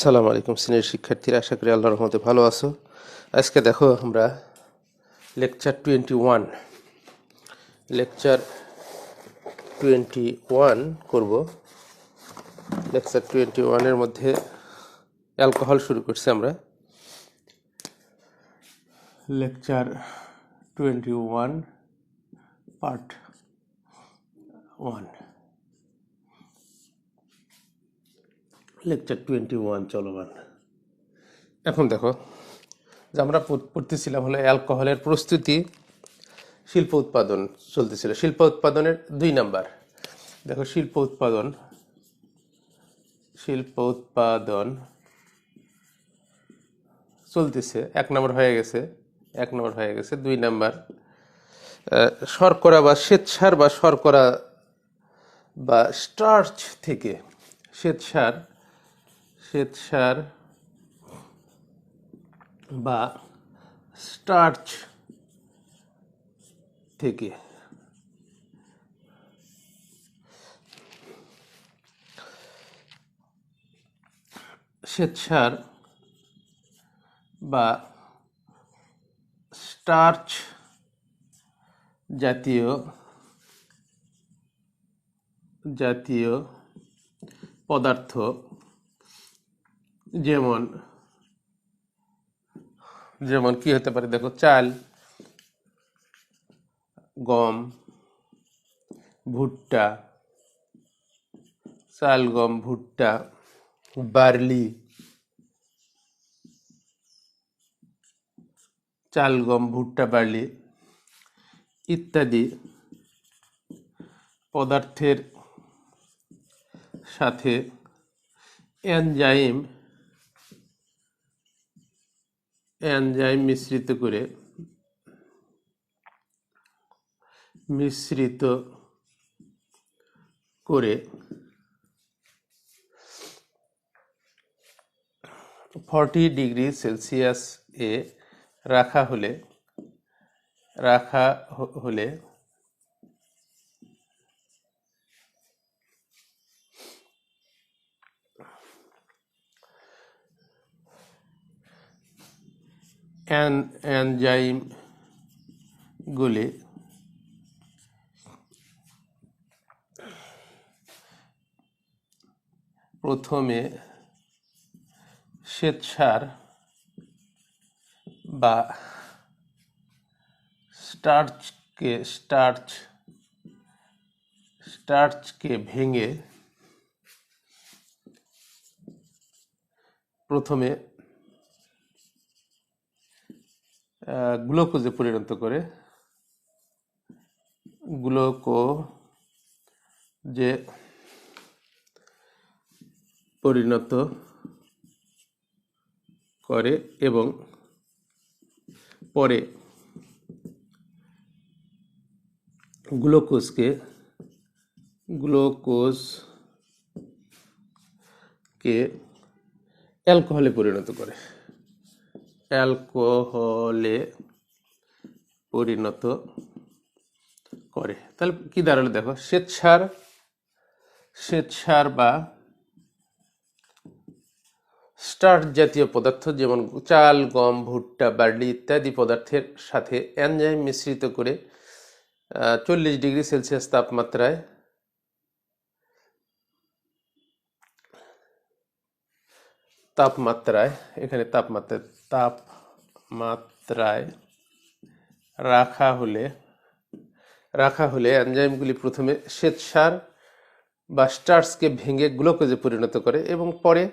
সালাম আলাইকুম, সিনিয়র শিক্ষার্থীরা। আশা করি আল্লাহর রহমতে ভালো আছো। আজকে দেখো আমরা lecture twenty one, lecture twenty one করব। লেকচার টোয়েন্টি ওয়ানের মধ্যে অ্যালকোহল শুরু করছি আমরা। Lecture twenty one, part one. Lecture twenty one চলমান এখন দেখো, যে আমরা পড়- পড়তেছিলাম হলো অ্যালকোহলের প্রস্তুতি, শিল্প উৎপাদন চলতেছিল। শিল্প উৎপাদনের দুই নাম্বার। দেখো, শিল্প উৎপাদন শিল্প উৎপাদন চলতেছে। এক নম্বর হয়ে গেছে, এক নম্বর হয়ে গেছে, দুই নাম্বার। শর্করা বা শ্বেতসার বা শর্করা বা স্টার্চ থেকে, শ্বেতসার শ্বেতসার বা স্টার্চ থেকে। শ্বেতসার বা স্টার্চ জাতীয় জাতীয় পদার্থ যেমন যেমন কি হতে পারে? দেখো, চাল, গম, ভুট্টা, চাল, গম, ভুট্টা, বার্লি, চাল, গম, ভুট্টা, বার্লি ইত্যাদি পদার্থের সাথে এনজাইম এনজাইম মিশ্রিত করে মিশ্রিত করে ফর্টি ডিগ্রি সেলসিয়াস এ রাখা হলে রাখা হলে অ্যান এনজাইমগুলি প্রথমে শ্বেতসার বা স্টার্চকে স্টার্চ স্টার্চকে ভেঙে প্রথমে গ্লুকোজে পরিণত করে গ্লুকো যে পরিণত করে এবং পরে গ্লুকোজকে গ্লুকোজকে অ্যালকোহলে পরিণত করে। অ্যালকোহলে পরিণত করে। তাহলে কি দাঁড়াল দেখো, শ্বেতসার শ্বেতসার বা স্টার্চ জাতীয় পদার্থ যেমন চাল, গম, ভুট্টা, বার্লি ইত্যাদি পদার্থের সাথে এনজাইম মিশ্রিত করে চল্লিশ ডিগ্রি সেলসিয়াস তাপমাত্রায় তাপমাত্রায়, এখানে তাপমাত্রায় তাপমাত্রায় রাখা হলে রাখা হলে এনজাইমগুলি প্রথমে শ্বেতসার বা স্টার্চকে ভেঙে গ্লুকোজে পরিণত করে এবং পরে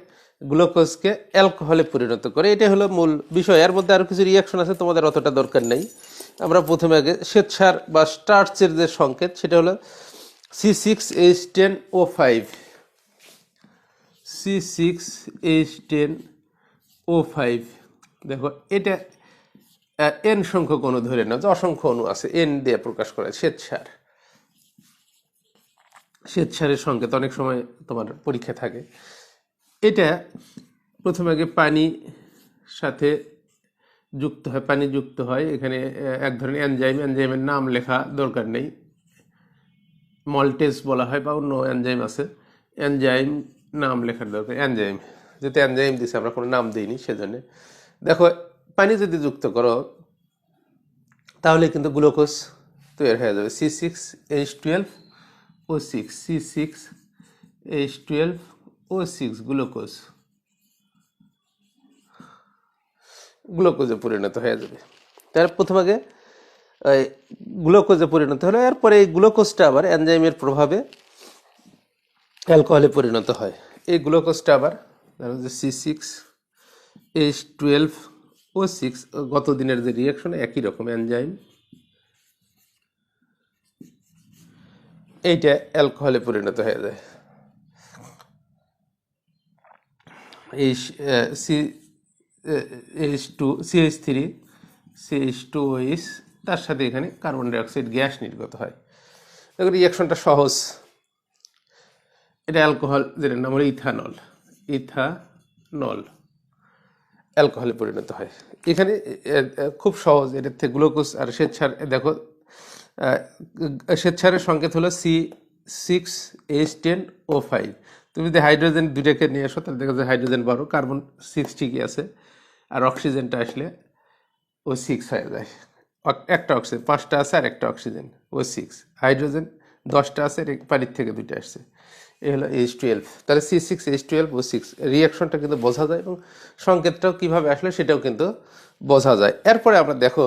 গ্লুকোজকে অ্যালকোহলে পরিণত করে। এটা হলো মূল বিষয়। এর মধ্যে আরও কিছু রিয়াকশন আছে, তোমাদের অতটা দরকার নেই। আমরা প্রথমে আগে শ্বেতসার বা স্টার্চের যে সংকেত, সেটা হলো C six H ten O five C six H ten O five দেখো, এটা এন সংখ্যক অণু ধরে নাও, যে অসংখ্য অণু আছে এন দিয়ে প্রকাশ করা শ্বেতসার। শ্বেতসারের সংকেত অনেক সময় তোমার পরীক্ষা থাকে। এটা প্রথমে আগে পানি সাথে যুক্ত হয়, পানি যুক্ত হয়। এখানে এক ধরনের এনজাইম এনজাইমের নাম লেখা দরকার নেই। মল্টেজ বলা হয় বা অন্য এনজাইম আছে। এনজাইম নাম লেখার দরকার এনজাইম যেহেতু এনজাইম দিছে, আমরা কোনো নাম দিইনি, সেজন্য। দেখো, পানি যদি যুক্ত করো, তাহলে কিন্তু গ্লুকোজ তৈরি হয়ে যাবে। C six H twelve O six C six H twelve O six glucose. গ্লুকোজে পরিণত হয়ে যাবে। তার প্রথম আগে গ্লুকোজে পরিণত হলো, এরপরে এই গ্লুকোজটা আবার এনজাইমের প্রভাবে অ্যালকোহলে পরিণত হয়। এই গ্লুকোজটা আবার ধরো যে C six H twelve O six গত দিনের যে রিয়াকশন একই রকম এনজাইম এইটা অ্যালকোহলে পরিণত হয়ে যায়। এই C H two CH three CH two OH তার সাথে এখানে কার্বন ডাইঅক্সাইড গ্যাস নির্গত হয়। দেখো রিয়াকশনটা সহজ। এটা অ্যালকোহল যেটার নাম হলো ইথানল ইথানল অ্যালকোহলে পরিণত হয়। এখানে খুব সহজ এটার থেকে গ্লুকোজ আর এ, দেখো স্বেচ্ছারের সংকেত হলো C, six, H ten, O five. তুমি যদি হাইড্রোজেন দুটাকে নিয়ে আসো, তাহলে দেখা যায় হাইড্রোজেন বারো কার্বন সিক্স ঠিকই আছে, আর অক্সিজেনটা আসলে ও সিক্স হয়ে যায়। একটা অক্সিজেন পাঁচটা আছে আর একটা অক্সিজেন, ও সিক্স। হাইড্রোজেন দশটা আছে পানির থেকে দুইটা আসছে। এই হলো এইচ টুয়েলভ তাহলে C six H twelve O six রিয়াকশনটা কিন্তু বোঝা যায় এবং সংকেতটাও কীভাবে আসলে সেটাও কিন্তু বোঝা যায়। এরপরে আমরা দেখো,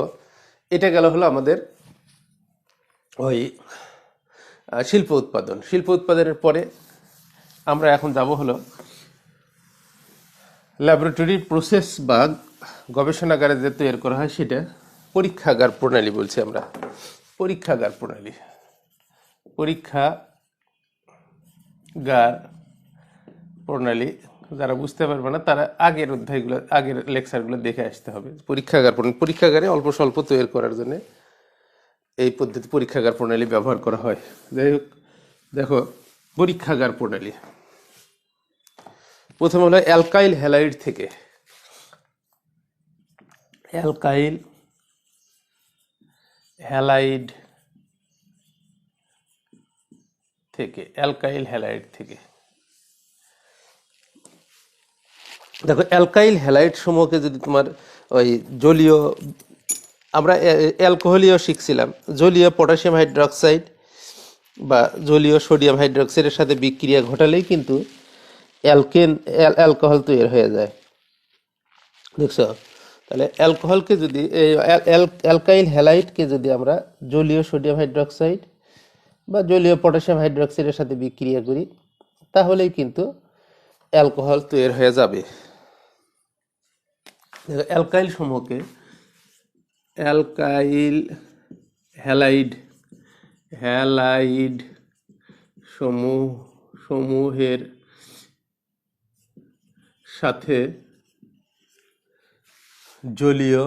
এটা গেল হলো আমাদের ওই শিল্প উৎপাদন। শিল্প উৎপাদনের পরে আমরা এখন যাব হলো ল্যাবরেটরি প্রসেস বা গবেষণাগারে যে তৈরি করা হয় সেটা পরীক্ষাগার প্রণালী বলছি আমরা। পরীক্ষাগার প্রণালী। পরীক্ষাগার প্রণালী, যারা বুঝতে পারবে না, তারা আগের অধ্যায়গুলো, আগের লেকচারগুলো দেখে আসতে হবে। পরীক্ষাগার প্রণালী পরীক্ষাগারে অল্প স্বল্প তৈরি করার জন্য এই পদ্ধতি পরীক্ষাগার প্রণালী ব্যবহার করা হয়। যাই হোক, দেখো, পরীক্ষাগার প্রণালী। প্রথম হলো অ্যালকাইল হ্যালাইড থেকে। অ্যালকাইল হ্যালাইড থেকে, অ্যালকাইল হ্যালাইড থেকে। দেখো, অ্যালকাইল হ্যালাইড সমূহকে যদি তোমার ওই জলীয়, আমরা অ্যা- অ্যালকোহলীয় শিখছিলাম। জলীয় পটাশিয়াম হাইড্রোক্সাইড বা জলীয় সোডিয়াম হাইড্রোক্সাইডের সাথে বিক্রিয়া ঘটালেই কিন্তু অ্যালকেন অ্যালকোহল তৈরি হয়ে যায়। দেখছ? তাহলে অ্যালকোহলকে যদি অ্যালকাইল হ্যালাইডকে যদি আমরা জলীয় সোডিয়াম হাইড্রোক্সাইড বা জলীয় পটাশিয়াম হাইড্রোক্সাইডের সাথে বিক্রিয়া করি, তাহলেই কিন্তু অ্যালকোহল তৈরি হয়ে যাবে। অ্যালকাইল সমূহকে, অ্যালকাইল হ্যালাইড হ্যালাইড সমূহ, সমূহের সাথে জলীয়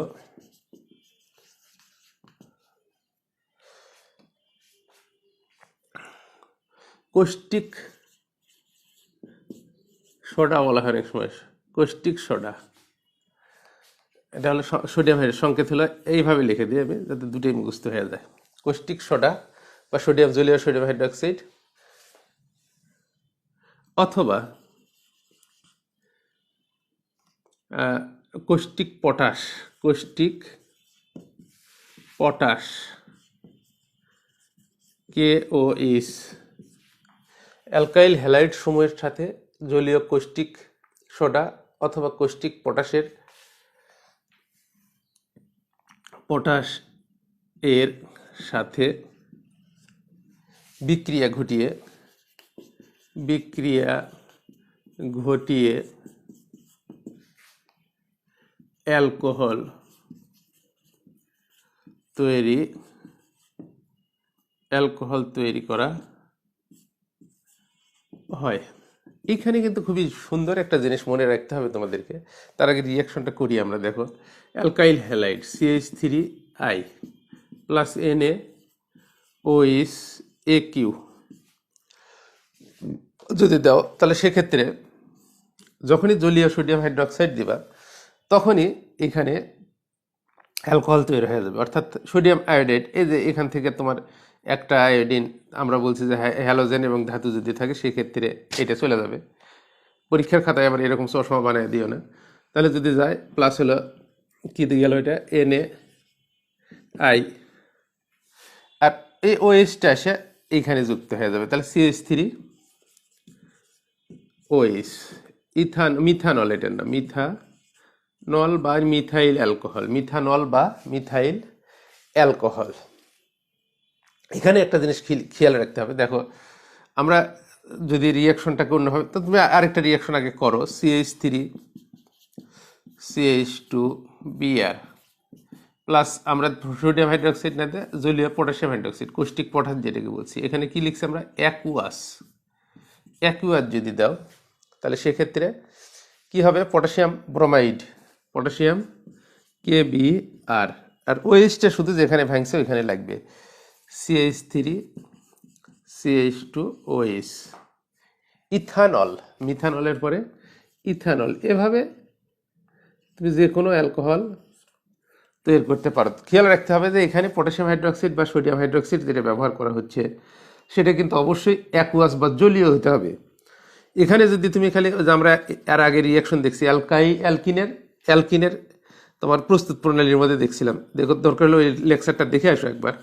কৌষ্টিক সোডা বলা হয় অনেক সময়, কৌষ্টিক সোডা। এটা হলো সোডিয়াম হাইড্রেট সংকেত হলো এইভাবে লিখে দিয়ে আমি, যাতে দুটোই মুখস্থ হয়ে যায়। কৌষ্টিক সোডা বা সোডিয়াম, জলীয় সোডিয়াম হাইড্রোক্সাইড অথবা caustic potash caustic potash, K O H alkyl halide সমূহের সাথে জলীয় কৌষ্টিক সোডা অথবা কৌষ্টিক পটাশের পটাশ এর সাথে বিক্রিয়া ঘটিয়ে বিক্রিয়া ঘটিয়ে অ্যালকোহল তৈরি অ্যালকোহল তৈরি করা হয়। এখানে কিন্তু খুবই সুন্দর একটা জিনিস মনে রাখতে হবে তোমাদেরকে। তার আগে রিয়াকশনটা করি আমরা, দেখো। Alkyl halide CH three I plus N A OH A Q যদি দাও, তাহলে সেক্ষেত্রে যখনই জলীয় সোডিয়াম হাইড্রোক্সাইড দিবা, তখনই এখানে অ্যালকোহল তৈরি হয়ে যাবে। অর্থাৎ সোডিয়াম আয়োডাইড, এই যে এখান থেকে তোমার একটা আয়োডিন আমরা বলছি যে হ্যা- হ্যালোজেন এবং ধাতু যদি থাকে, সেক্ষেত্রে এটা চলে যাবে। পরীক্ষার খাতায় আবার এরকম চশমা বানিয়ে দিও না। তাহলে যদি যায় প্লাস হলো, কী দিয়ে গেল এটা? এন এ আই আর এই ওএসটা এসে এইখানে যুক্ত হয়ে যাবে। তাহলে CS three OS ethane methanol এটার নাম। মিথা নল বা মিথাইল অ্যালকোহল মিথানল বা মিথাইল অ্যালকোহল এখানে একটা জিনিস খেয়াল রাখতে হবে। দেখো, আমরা যদি রিয়াকশনটাকে অন্যভাবে তো তুমি আরেকটা রিয়াকশন আগে করো। CH three CH two BR plus আমরা সোডিয়াম হাইড্রোক্সাইড না দিয়ে জলীয় পটাশিয়াম হাইড্রোক্সাইড কৌষ্টিক পটাশ যেটাকে বলছি। এখানে কি লিখছি আমরা? অ্যাকুয়াস অ্যাকুয়াস যদি দাও, তাহলে সেক্ষেত্রে কি হবে? Potassium bromide potassium K B R আর ওএইচটা শুধু যেখানে ভাঙছে, ওইখানে লাগবে। CH three CH two OH ethanol, মিথানলের পরে ইথানল। এভাবে তুমি যে কোনো অ্যালকোহল তৈরি করতে পারো। খেয়াল রাখতে হবে যে এখানে পটাশিয়াম হাইড্রোক্সাইড বা সোডিয়াম হাইড্রোক্সাইড যেটা ব্যবহার করা হচ্ছে, সেটা কিন্তু অবশ্যই অ্যাকুয়াস বা জলীয় হতে হবে। এখানে যদি তুমি খালি যে আমরা এর আগে রিয়াকশন দেখছি, অ্যালকাই অ্যালকিনের অ্যালকিনের তোমার প্রস্তুত প্রণালীর মধ্যে দেখছিলাম। দেখো, দরকার হলো ওই লেকচারটা দেখে আসো একবার।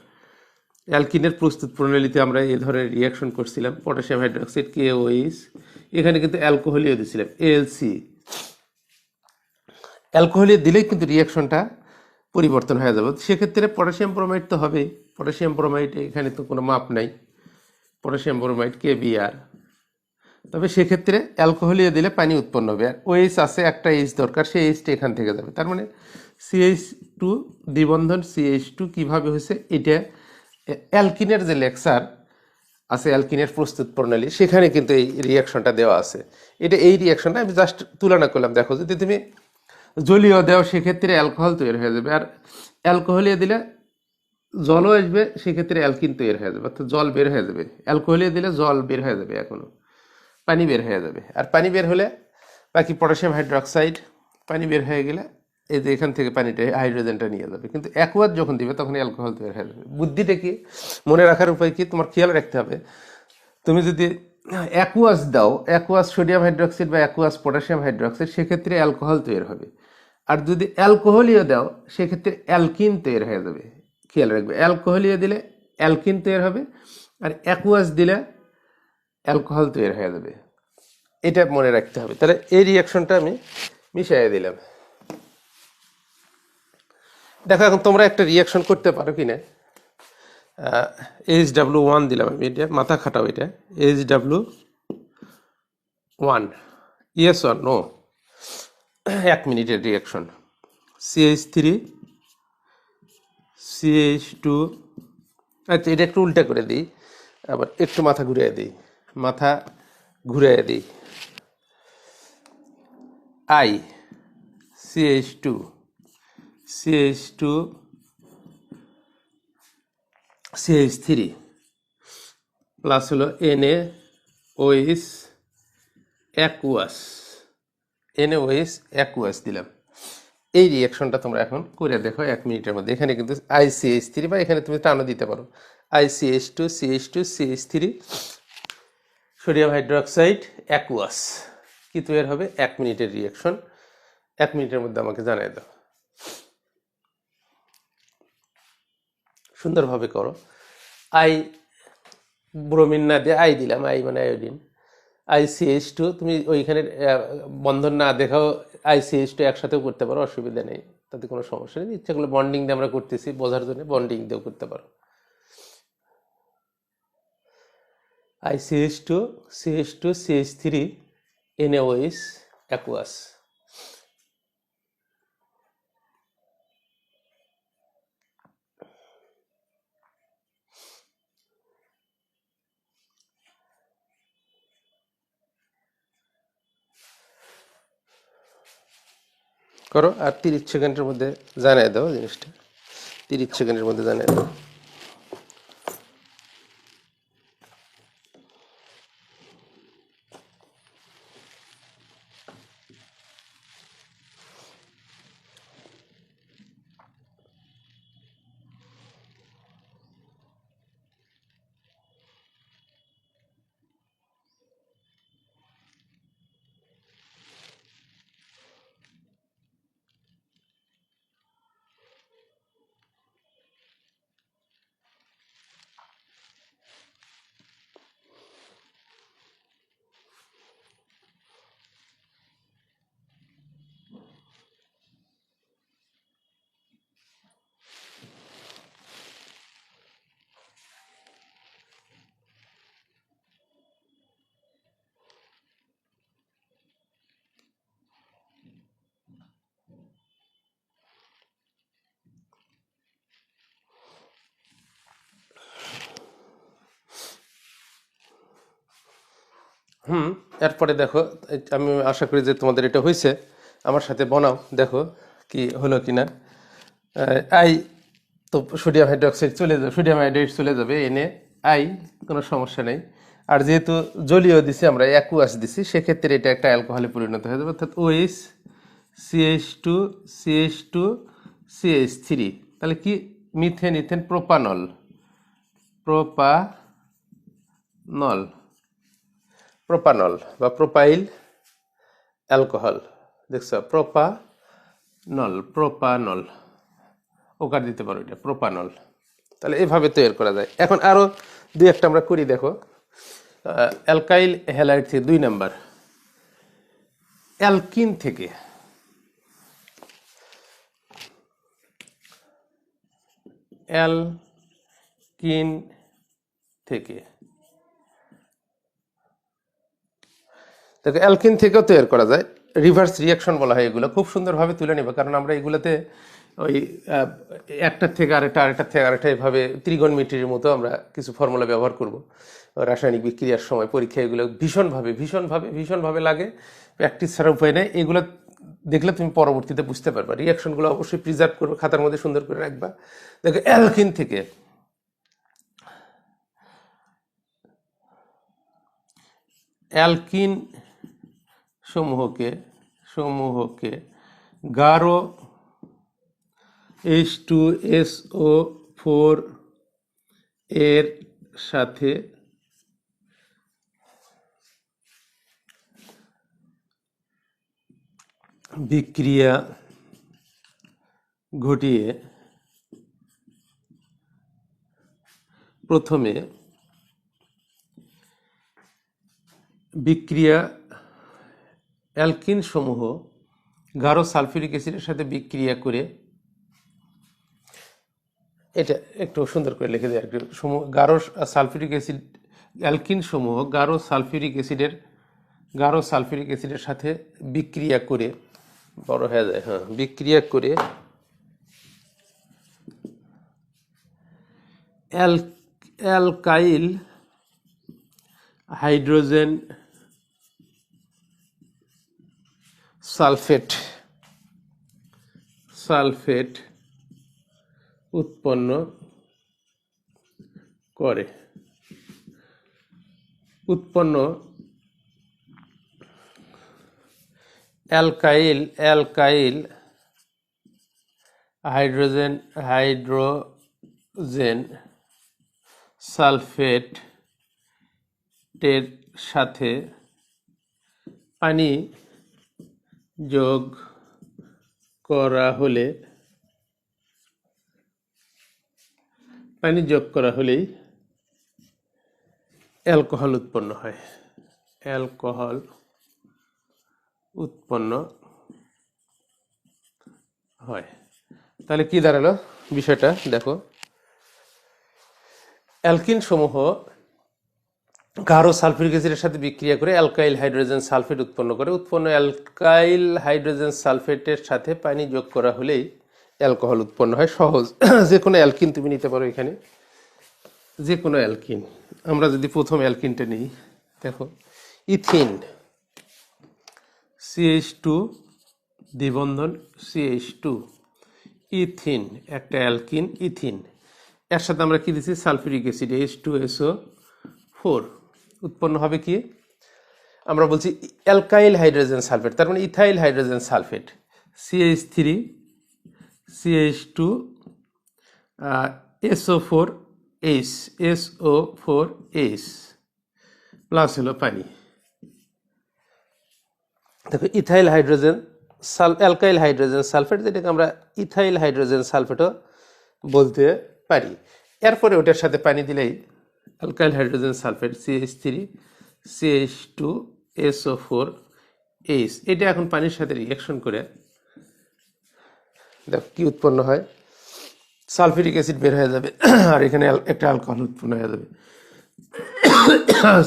অ্যালকিনের প্রস্তুত প্রণালীতে আমরা এই ধরনের রিয়াকশন করছিলাম পটাশিয়াম হাইড্রোক্সাইড কে ওইস এখানে কিন্তু অ্যালকোহলীয় দিয়েছিলাম এলসি অ্যালকোহলীয় দিলেই কিন্তু রিয়াকশনটা পরিবর্তন হয়ে যাবে। সেক্ষেত্রে পটাশিয়াম ব্রোমাইড তো হবেই। পটাশিয়াম ব্রোমাইড এখানে তো কোনো মাপ নাই। পটাশিয়াম ব্রোমাইড কে বিআর তবে সেক্ষেত্রে অ্যালকোহলীয় দিলে পানি উৎপন্ন হবে। আর ওএইচ আছে, একটা এইচ দরকার, সেই এইচটা এখান থেকে যাবে। তার মানে সিএইচ টু দ্বিবন্ধন সিএইচ টু কীভাবে হয়েছে, এটা অ্যালকিনের যে লেকচার আছে, অ্যালকিনের প্রস্তুত প্রণালী, সেখানে কিন্তু এই রিয়াকশনটা দেওয়া আছে। এটা এই রিয়াকশনটা আমি জাস্ট তুলনা করলাম। দেখো, যদি তুমি জলীয় দেও, সেক্ষেত্রে অ্যালকোহল তৈরি হয়ে যাবে। আর অ্যালকোহলীয় দিলে জলও আসবে, সেক্ষেত্রে অ্যালকিন তৈরি হয়ে যাবে। অর্থাৎ জল বের হয়ে যাবে। অ্যালকোহলীয় দিলে জল বের হয়ে যাবে এখনও পানি বের হয়ে যাবে। আর পানি বের হলে বাকি পটাশিয়াম হাইড্রোক্সাইড পানি বের হয়ে গেলে এই যে এখান থেকে পানিটা হাইড্রোজেনটা নিয়ে যাবে। কিন্তু অ্যাকোয়ার যখন দিবে, তখন অ্যালকোহল তৈরি হয়ে যাবে বুদ্ধিটা কি? মনে রাখার উপায় কি? তোমার খেয়াল রাখতে হবে। তুমি যদি অ্যাকুয়াস দাও অ্যাকুয়াস সোডিয়াম হাইড্রোক্সাইড বা অ্যাকুয়াস পটাশিয়াম হাইড্রোক্সাইড সেক্ষেত্রে অ্যালকোহল তৈরি হবে। আর যদি অ্যালকোহলীয় দাও, সেক্ষেত্রে অ্যালকিন তৈরি হয়ে যাবে। খেয়াল রাখবে। অ্যালকোহলীয় দিলে অ্যালকিন তৈরি হবে, আর অ্যাকুয়াস দিলে অ্যালকোহল তৈরি হয়ে যাবে। এটা মনে রাখতে হবে। তাহলে এই রিয়াকশনটা আমি মিশাইয়ে দিলাম। দেখো, এখন তোমরা একটা রিয়াকশন করতে পারো কি না এইচ ডাব্লু ওয়ান দিলাম আমি এটা, মাথা খাটাও এটা। H W one yes or no এক মিনিটের reaction CH three CH two আচ্ছা এটা একটু উল্টা করে দিই, আবার একটু মাথা ঘুরিয়ে দিই। মাথা ঘুরিয়ে দিই। I CH two CH two CH three plus হলো এ ওইস অ্যাকুয়াস এ ওইস অ্যাকুয়াস দিলাম। এই রিয়াকশনটা তোমরা এখন করে দেখো এক মিনিটের মধ্যে। এখানে কিন্তু আইসিএইচ থ্রি বা এখানে তুমি টানো দিতে পারো। I CH two CH two CH three sodium hydroxide aqueous কি তৈরি হবে এক মিনিটের রিয়াকশন এক মিনিটের মধ্যে আমাকে জানিয়ে দাও। সুন্দরভাবে করো। আই ব্রোমিন না দিয়ে আই দিলাম, আই মানে আয়োডিন। আইসিএইচ টু, তুমি ওইখানে বন্ধন না দেখাও, আই আইসিএইচ টু একসাথেও করতে পারো, অসুবিধা নেই, তাতে কোনো সমস্যা নেই। ইচ্ছা করলে বন্ডিং দিয়ে আমরা করতেছি, বোঝার জন্য বন্ডিং দিয়েও করতে পারো। I I CH two CH two CH three NAOH aqueous. করো আর তিরিশ সেকেন্ডের মধ্যে জানিয়ে দাও জিনিসটা। তিরিশ সেকেন্ডের মধ্যে জানিয়ে দাও। হুম, এরপরে দেখো, আমি আশা করি যে তোমাদের এটা হয়েছে আমার সাথে বনাও, দেখো কি হলো কি না আই, তো সোডিয়াম হাইড্রোক্সাইড চলে যাবে সোডিয়াম হাইড্রাইড চলে যাবে এনে আই, কোনো সমস্যা নেই। আর যেহেতু জলীয় দিছি, আমরা অ্যাকুয়াস দিছি, সেক্ষেত্রে এটা একটা অ্যালকোহলে পরিণত হয়ে যাবে, অর্থাৎ ওইস CH two CH two CH three তাহলে কি? Methane, ethane propanol propanol propanol বা প্রোপাইল অ্যালকোহল। দেখছ, প্রোপানল প্রোপানল। ওকার দিতে পারো এটা, প্রোপানল। তাহলে এভাবে তৈরি করা যায়। এখন আরও দুই একটা আমরা করি, দেখো। অ্যালকাইল হ্যালাইড থেকে দুই নাম্বার। অ্যালকিন থেকে অ্যালকিন থেকে দেখো অ্যালকিন থেকেও তৈরি করা যায়। রিভার্স রিয়াকশন বলা হয় এগুলো। খুব সুন্দরভাবে তুলে নেবে, কারণ আমরা এগুলোতে ওই একটার থেকে আরেকটা আরেকটার থেকে আরেকটা এভাবে ত্রিগোণমিতির মতো আমরা কিছু ফর্মুলা ব্যবহার করব। রাসায়নিক বিক্রিয়ার সময় পরীক্ষা এগুলো ভীষণভাবে ভীষণভাবে ভীষণভাবে লাগে। প্র্যাকটিস ছাড়া উপায় নেই। এগুলো দেখলে তুমি পরবর্তীতে বুঝতে পারবা। রিয়াকশনগুলো অবশ্যই প্রিজার্ভ করবে, খাতার মধ্যে সুন্দর করে রাখবা। দেখো, অ্যালকিন থেকে অ্যালকিন সমূহকে সমূহকে গাঢ় H two S O four এর সাথে বিক্রিয়া ঘটিয়ে প্রথমে বিক্রিয়া অ্যালকিন সমূহ গাঢ় সালফিউরিক অ্যাসিডের সাথে বিক্রিয়া করে এটা একটু সুন্দর করে লিখে দেয় একটু গাঢ় সালফিউরিক অ্যাসিড, অ্যালকিন সমূহ গাঢ় সালফিউরিক অ্যাসিডের, গাঢ় সালফিউরিক অ্যাসিডের সাথে বিক্রিয়া করে, বড় হয়ে যায় হ্যাঁ বিক্রিয়া করে অ্যাল, অ্যালকাইল হাইড্রোজেন সালফেট সালফেট উৎপন্ন করে। উৎপন্ন alkyl alkyl hydrogen hydrogen sulphate টের সাথে পানি যোগ করা হলে, পানি যোগ করা হলেই অ্যালকোহল উৎপন্ন হয়। অ্যালকোহল উৎপন্ন হয়। তাহলে কি দাঁড়াল? বিষয়টা দেখো। অ্যালকিন সমূহ গাঢ় সালফিউরিক অ্যাসিডের সাথে বিক্রিয়া করে অ্যালকাইল হাইড্রোজেন সালফেট উৎপন্ন করে। উৎপন্ন অ্যালকাইল হাইড্রোজেন সালফেটের সাথে পানি যোগ করা হলেই অ্যালকোহল উৎপন্ন হয়। সহজ। যে কোনো অ্যালকিন তুমি নিতে পারো এখানে। যে কোনো অ্যালকিন। আমরা যদি প্রথম অ্যালকিনটা নিই, দেখো, ইথিন সিএইচ টু দ্বিবন্ধন সিএইচ টু ইথিন, একটা অ্যালকিন ইথিন। এর সাথে আমরা কী দিচ্ছি sulphuric acid H two SO four উৎপন্ন হবে কি? আমরা বলছি অ্যালকাইল হাইড্রোজেন সালফেট, তার মানে ethyl hydrogen sulphate CH three CH two SO four H SO four H plus হলো পানি। দেখো, ইথাইল হাইড্রোজেন সাল, অ্যালকাইল হাইড্রোজেন সালফেট, যেটাকে আমরা ইথাইল হাইড্রোজেন সালফেটও বলতে পারি। এরপরে ওটার সাথে পানি দিলেই alkyl hydrogen sulphate CH three CH two SO four H এটা এখন পানির সাথে রিয়াকশন করে। দেখো কি উৎপন্ন হয়। সালফিউরিক অ্যাসিড বের হয়ে যাবে। আর এখানে একটা অ্যালকোহল উৎপন্ন হয়ে যাবে।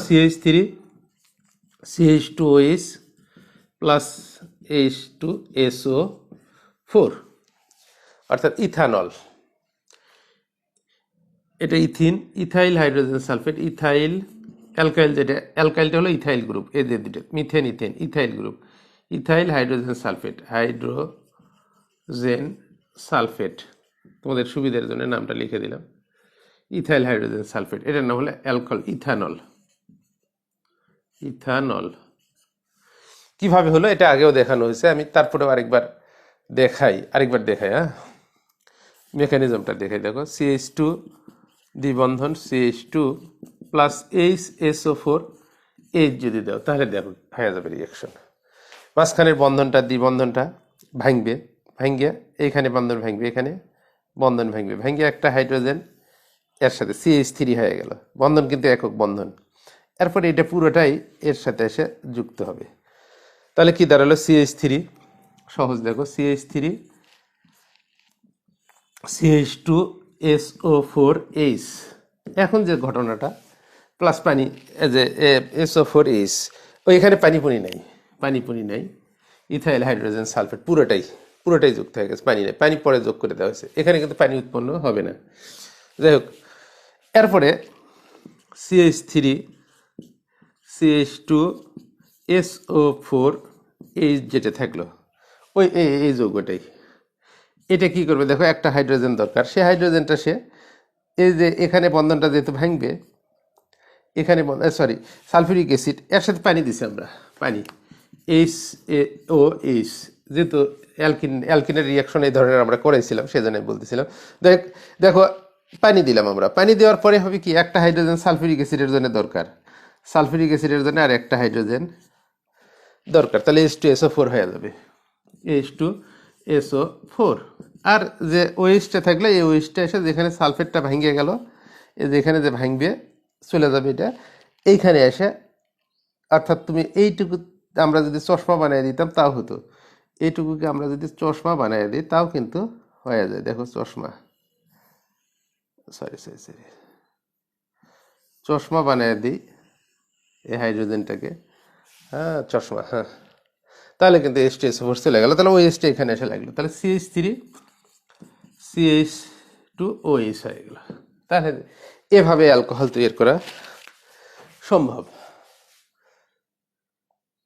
CH three CH two OH plus H two SO four অর্থাৎ ইথানল। এটা ethene, ethyl hydrogen sulphate, ethyl alkyl যেটা, অ্যালকাইলটা হলো ইথাইল গ্রুপ এদের দুটো, methane, ethane, ethyl group. Ethyl hydrogen sulphate hydrogen sulphate. তোমাদের সুবিধার জন্য নামটা লিখে দিলাম। ইথাইল হাইড্রোজেন সালফেট, এটার নাম হলো অ্যালকোহল, ইথানল। ইথানল। কীভাবে হলো? এটা আগেও দেখানো হয়েছে। আমি তারপরেও আরেকবার দেখাই আরেকবার দেখাই হ্যাঁ? মেকানিজমটা দেখাই, দেখো CH two দ্বিবন্ধন CH two plus H SO four H যদি দাও, তাহলে দেখো, হয়ে যাবে রিয়াকশন মাঝখানের বন্ধনটা দ্বিবন্ধনটা ভাঙবে ভাঙ্গিয়া এইখানে বন্ধন ভাঙবে, এখানে বন্ধন ভাঙবে। ভাঙ্গিয়ে একটা হাইড্রোজেন এর সাথে সিএইচ থ্রি হয়ে গেল। বন্ধন কিন্তু একক বন্ধন। এরপরে এটা পুরোটাই এর সাথে এসে যুক্ত হবে। তাহলে কি দাঁড়াল? সিএইচ থ্রি সহজ দেখো CH three CH two S O four H এখন যে ঘটনাটা প্লাস পানি যে এস ও ফোর এইচ ওই এখানে পানি পুনি নাই পানি পুনি নাই। ইথাইল, হাইড্রোজেন, সালফেট, পুরোটাই পুরোটাই যুক্ত হয়ে গেছে। পানি নেই, পানি পরে যোগ করে দেওয়া হয়েছে। এখানে কিন্তু পানি উৎপন্ন হবে না। যাই হোক, এরপরে CH three CH two S O four এই যেটা থাকল, ওই, এই এই যৌগটাই। এটা কি করবে? দেখো, একটা হাইড্রোজেন দরকার। সে হাইড্রোজেনটা সে এই যে এখানে বন্ধনটা যেহেতু ভাঙবে, এখানে সরি সালফিউরিক অ্যাসিড, এর সাথে পানি দিছি আমরা, পানি। এইচ এ ও এইচ যেহেতু অ্যালকিন, অ্যালকিনের রিয়াকশন এই ধরনের আমরা করেছিলাম সেজন্য বলতেছিলাম। দেখ, দেখো, পানি দিলাম আমরা। পানি দেওয়ার পরে হবে কি, একটা হাইড্রোজেন সালফিউরিক অ্যাসিডের জন্য দরকার। সালফিউরিক অ্যাসিডের জন্য আর একটা হাইড্রোজেন দরকার। তাহলে এইচ টু এসও ফোর হয়ে যাবে। এইচ টু এসও ফোর আর যে ওয়েস্টটা থাকলে এই ওয়েস্টটা এসে যেখানে সালফেটটা ভাঙিয়ে গেল যেখানে যে ভাঙবে, চলে যাবে এটা। এইখানে এসে, অর্থাৎ তুমি এইটুকু আমরা যদি চশমা বানিয়ে দিতাম, তাও হতো। এইটুকুকে আমরা যদি চশমা বানিয়ে দিই, তাও কিন্তু হয়ে যায়। দেখো চশমা। সরি সরি সরি চশমা বানিয়ে দিই, এই হাইড্রোজেনটাকে। হ্যাঁ চশমা হ্যাঁ। তাহলে কিন্তু এইচ টি এস ফোর চলে গেলো, তাহলে এইচটা এখানে এসে লাগল। তাহলে CH three CH two OH হয়ে গেল। তাহলে এভাবে অ্যালকোহল তৈরি করা সম্ভব।